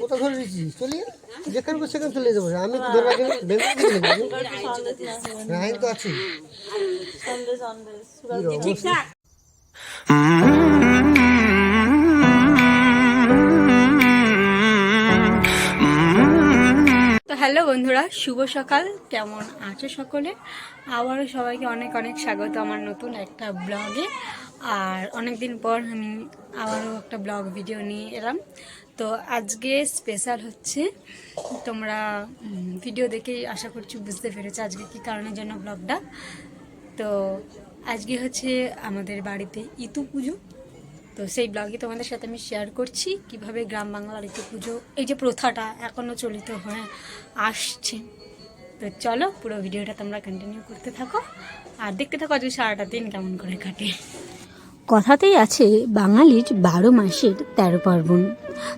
কোথা ধরে দিচ্ছি চলি যেখানে সেখানে চলে যাব। আমি তো ধরবা গেলে বেঙ্গল থেকে নেব রাইন তো আছি। তো হ্যালো বন্ধুরা শুভ সকাল। কেমন আছো সকলে? আবারও সবাইকে অনেক অনেক স্বাগত আমার নতুন একটা ব্লগে। আর অনেক দিন পর আমি আবারও একটা ব্লগ ভিডিও নিয়ে এলাম। তো আজকে স্পেশাল হচ্ছে, তোমরা ভিডিও দেখে আশা করছি বুঝতে পেরেছ আজকে কী কারণের জন্য ব্লগটা। তো আজকে হচ্ছে আমাদের বাড়িতে ইতু পুজো। তো সেই ব্লগে তোমাদের সাথে আমি শেয়ার করছি কীভাবে গ্রাম বাংলার ইতু পুজো, এই যে প্রথাটা এখনও চলিত হয়ে আসছে। তো চলো পুরো ভিডিওটা তোমরা কন্টিনিউ করতে থাকো। আর দেখতে থাকো আজকে সারাটা দিন কেমন করে কাটে। কথাতেই আছে, বাঙালির বারো মাসের তেরো পার্বণ।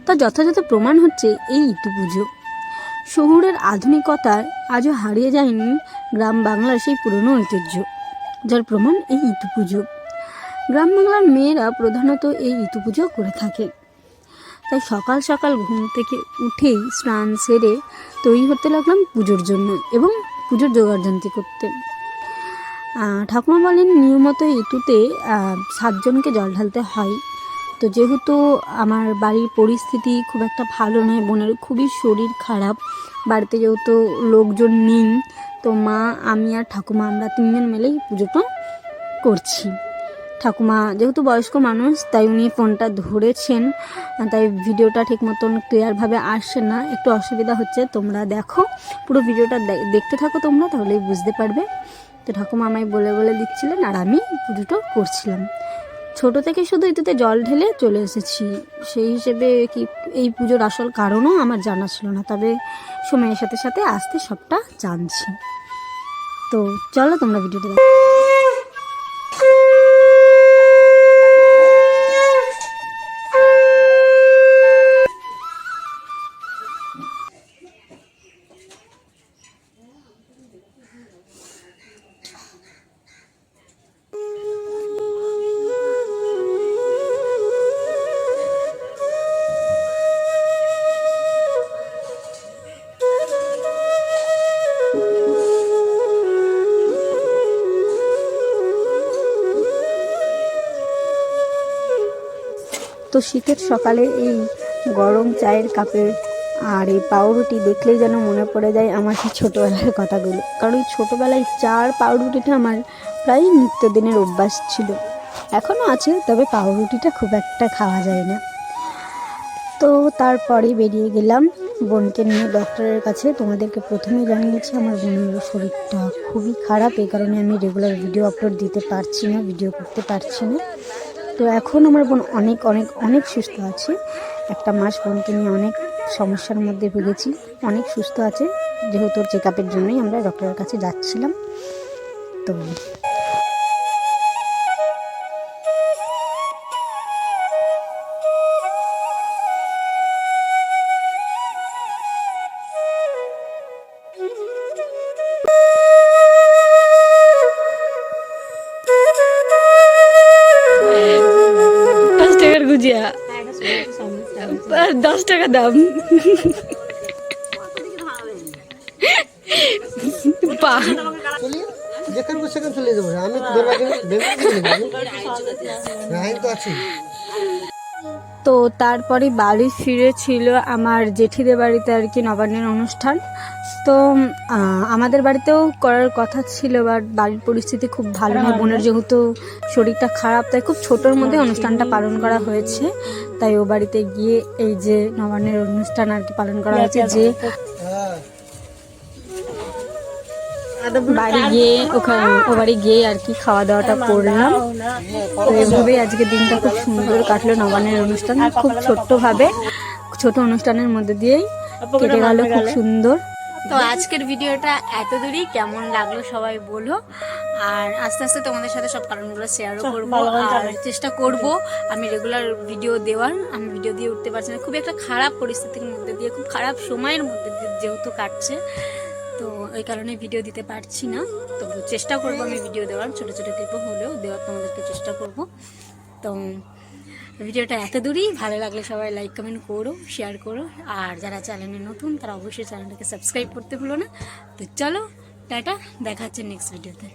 তা যথাযথ প্রমাণ হচ্ছে এই ঋতু পুজো। শহুরের আধুনিকতার আজও হারিয়ে যায়নি গ্রাম বাংলার সেই পুরনো ঐতিহ্য, যার প্রমাণ এই ঋতু পুজো। গ্রাম বাংলার মেয়েরা প্রধানত এই ঋতু পুজো করে থাকে। তাই সকাল সকাল ঘুম থেকে উঠেই স্নান সেরে তৈরি হতে লাগলাম পুজোর জন্য এবং পুজোর জোগাড়যন্ত্রী করতে। ঠাকুমা বলেন নিয়মিত ঋতুতে সাতজনকে জল ঢালতে হয়। তো যেহেতু আমার বাড়ির পরিস্থিতি খুব একটা ভালো নয়, বোনের খুবই শরীর খারাপ, বাড়িতে যেহেতু লোকজন নেই, তো মা, আমি আর ঠাকুমা আমরা তিনজন মিলেই পুজোটা করছি। ঠাকুমা যেহেতু বয়স্ক মানুষ, তাই উনি ফোনটা ধরেছেন, তাই ভিডিওটা ঠিক মতন ক্লিয়ারভাবে আসছে না। একটু অসুবিধা হচ্ছে, তোমরা দেখো। পুরো ভিডিওটা দেখতে থাকো তোমরা, তাহলেই বুঝতে পারবে। তো ঠাকুমা আমায় বলে বলে দিচ্ছিলেন, আর আমি পুজোটা করছিলাম। ছোট থেকে শুধু এতে জল ঢেলে চলে এসেছি। সেই হিসেবে কি এই পুজোর আসল কারণও আমার জানা ছিল না, তবে সময়ের সাথে সাথে আসতে সবটা জানছি। তো চলো তোমরা ভিডিওটা তো শীতের সকালে এই গরম চায়ের কাপে আর এই পাউরুটি দেখলেই যেন মনে পড়ে যায় আমার সেই ছোটোবেলার কথাগুলো। কারণ ওই ছোটোবেলায় চা আর পাউরুটিটা আমার প্রায় নিত্যদিনের অভ্যাস ছিল। এখনও আছে, তবে পাউরুটিটা খুব একটা খাওয়া যায় না। তো তারপরে বেরিয়ে গেলাম। বোনকে নিয়ে ডক্টরের কাছে। তোমাদেরকে প্রথমেই জানিয়েছি, আমার বোনের শরীরটা খুবই খারাপ। এই কারণে আমি রেগুলার ভিডিও আপলোড দিতে পারছি না ভিডিও করতে পারছি না। তো এখন আমার বোন অনেক অনেক অনেক সুস্থ আছে। একটা মাস বোনকে নিয়ে অনেক সমস্যার মধ্যে ভুগেছি। অনেক সুস্থ আছে। যেহেতু চেক আপের জন্যই আমরা ডক্টরের কাছে যাচ্ছিলাম। তো গুজিয়া দশ টাকা দাম। পা। যেখানে সেখানে চলে যাব আমি তো আছি তো তারপরে বাড়ি ফিরেছিল আমার জেঠিদের বাড়িতে আর কি নবান্নের অনুষ্ঠান। তো আমাদের বাড়িতেও করার কথা ছিল বাট বাড়ির পরিস্থিতি খুব ভালো নয়। বোনের যেহেতু শরীরটা খারাপ তাই খুব ছোটোর মধ্যে অনুষ্ঠানটা পালন করা হয়েছে। তাই ও বাড়িতে গিয়ে এই যে নবান্নের অনুষ্ঠান আর কি পালন করা হয়েছে যে বাড়ি গিয়ে ওখানে ও বাড়ি গিয়ে আর কি খাওয়া দাওয়াটা করলাম। তো এভাবেই আজকে দিনটা খুব সুন্দর কাটলো নবান্নের অনুষ্ঠান খুব ছোট্টভাবে ছোট অনুষ্ঠানের মধ্যে দিয়েই কেটে গেল খুব সুন্দর। তো আজকের ভিডিওটা এত দূরই কেমন লাগল সবাই বলো। আর আস্তে আস্তে তোমাদের সাথে সব কারণগুলো শেয়ারও করব আর চেষ্টা করব আমি রেগুলার ভিডিও দেওয়ার আমি ভিডিও দিয়ে উঠতে পারছি না। খুব একটা খারাপ পরিস্থিতির মধ্যে দিয়ে খুব খারাপ সময়ের মধ্যে দিয়ে যেহেতু কাটছে তো ওই কারণে ভিডিও দিতে পারছি না। তো চেষ্টা করব আমি ভিডিও দেওয়ার। ছোটো ছোটো ক্লিপও হলেও দেওয়ার, তোমাদেরকে চেষ্টা করব। তো ভিডিওটা এত দূরই, ভালো লাগলে সবাই লাইক কমেন্ট করো শেয়ার করো। আর যারা চ্যানেলে নতুন, তারা অবশ্যই চ্যানেলটাকে সাবস্ক্রাইব করতে ভুলো না। তো চলো, টাটা, দেখা হচ্ছে নেক্সট ভিডিওতে